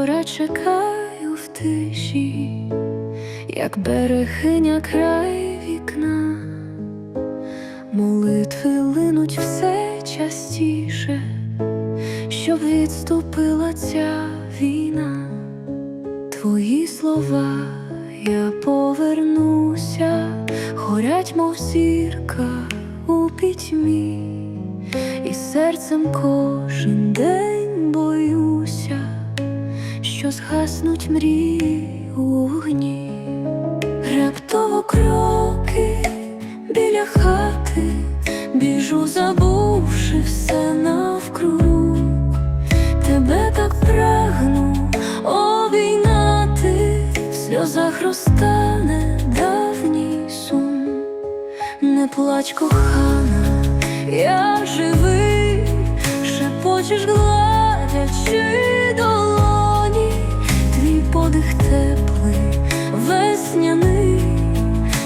Вечора чекаю в тиші, як берегиня край вікна, молитви линуть все частіше, щоб відступила ця війна, твої слова я повернуся, горять, мов зірка у пітьмі, і серцем кожен день що згаснуть мрії у вогні, раптово кроки біля хати, біжу, забувши все навкруг, тебе так прагну обійняти, в сльозах розтане давній сум, не плач, кохана, я живий, шепочеш, гладячи теплий, весняний,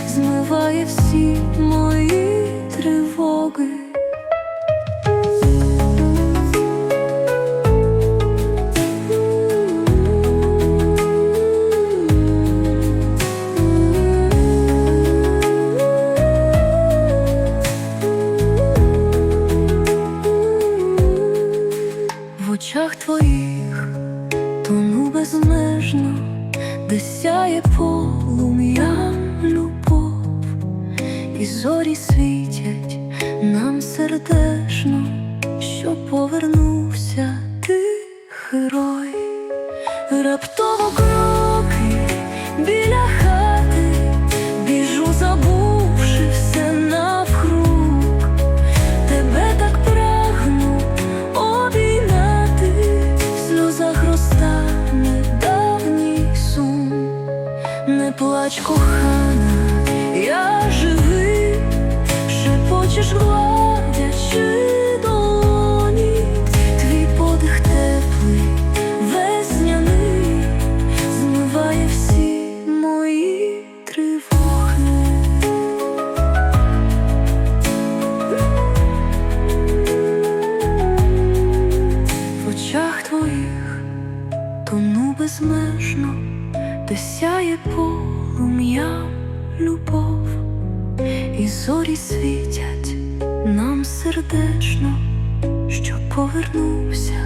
змиває всі мої тривоги. В очах твоїх тону безмежно, де сяє полум'я любов, і зорі світять нам сердечно, що повернувся ти, герой, раптово кроки біля плач, кохана, я живий, шепочеш, гладячи долоні, твій подих теплий, весняний, змиває всі мої тривоги. В очах твоїх тону безмежно, де сяє полум'ям любов, і зорі світять нам сердечно, що повернувся.